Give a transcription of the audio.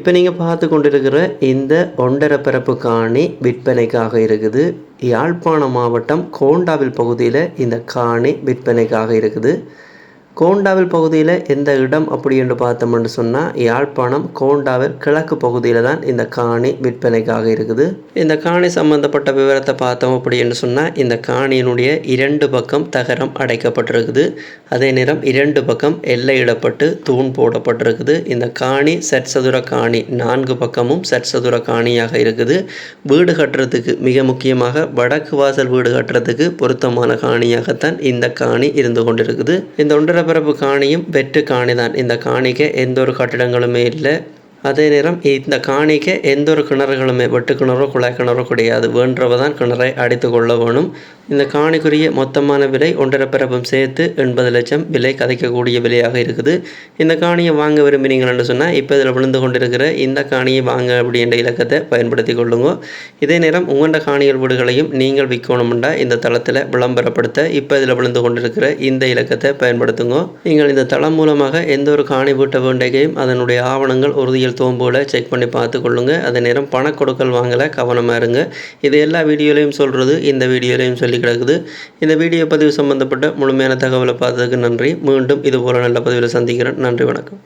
இப்போ நீங்கள் பார்த்து கொண்டிருக்கிற இந்த ஒன்றரை பரப்பு காணி விற்பனைக்காக இருக்குது. யாழ்ப்பாணம் மாவட்டம் கோண்டாவில் பகுதியில் இந்த காணி விற்பனைக்காக இருக்குது. கோண்டாவில் பகுதியில் எந்த இடம் அப்படி என்று பார்த்தோம்னு சொன்னால் யாழ்ப்பாணம் கோண்டாவில் கிழக்கு பகுதியில் தான் இந்த காணி விற்பனைக்காக இருக்குது. இந்த காணி சம்பந்தப்பட்ட விவரத்தை பார்த்தோம் அப்படி என்று சொன்னால் இந்த காணியினுடைய இரண்டு பக்கம் தகரம் அடைக்கப்பட்டிருக்குது. அதே நேரம் இரண்டு பக்கம் எல்லையிடப்பட்டு தூண் போடப்பட்டிருக்குது. இந்த காணி சற்சதுர காணி நான்கு பக்கமும் சற்சதுர காணியாக இருக்குது. வீடு கட்டுறதுக்கு மிக முக்கியமாக வடக்கு வாசல் வீடு கட்டுறதுக்கு பொருத்தமான காணியாகத்தான் இந்த காணி இருந்து கொண்டிருக்குது. இந்த ஒன்றரை பரப்பு காணியும் வெற்று காணி தான் இந்த காணிக்கு எந்த ஒரு கட்டிடங்களுமே இல்லை. அதே நேரம் இந்த காணிக்கு எந்த ஒரு கிணறுகளுமே வெட்டு கிணறோ குழாய் கிணறோ கிடையாது. வேண்டவ தான் கிணறை அடித்து கொள்ள வேணும். இந்த காணிக்குரிய மொத்தமான விலை ஒன்றரை பிறப்பும் சேர்த்து எண்பது லட்சம் விலை கதைக்கக்கூடிய விலையாக இருக்குது. இந்த காணியை வாங்க விரும்பினீங்கன்னு சொன்னால் இப்போ இதில் விழுந்து கொண்டிருக்கிற இந்த காணியை வாங்க அப்படின்ற இலக்கத்தை பயன்படுத்தி கொள்ளுங்க. இதே நேரம் உங்களோட காணிகள் வீடுகளையும் நீங்கள் விற்கணும்டா இந்த தளத்தில் விளம்பரப்படுத்த இப்போ இதில் விழுந்து கொண்டிருக்கிற இந்த இலக்கத்தை பயன்படுத்துங்க. நீங்கள் இந்த தளம் மூலமாக எந்த ஒரு காணி வீட்டை வேண்டையும் அதனுடைய ஆவணங்கள் உறுதியில் தோம்போல செக் பண்ணி பார்த்து கொள்ளுங்க அதே நேரம் பண கொடுக்கல் வாங்கலை கவனமாக இருங்க. இது எல்லா வீடியோலையும் சொல்கிறது இந்த வீடியோலையும் சொல்லி கிடக்குது. இந்த வீடியோ பதிவு சம்பந்தப்பட்ட முழுமையான தகவலை பார்த்ததுக்கு நன்றி. மீண்டும் இது போல நல்ல பதிவில் சந்திக்கிறேன். நன்றி வணக்கம்.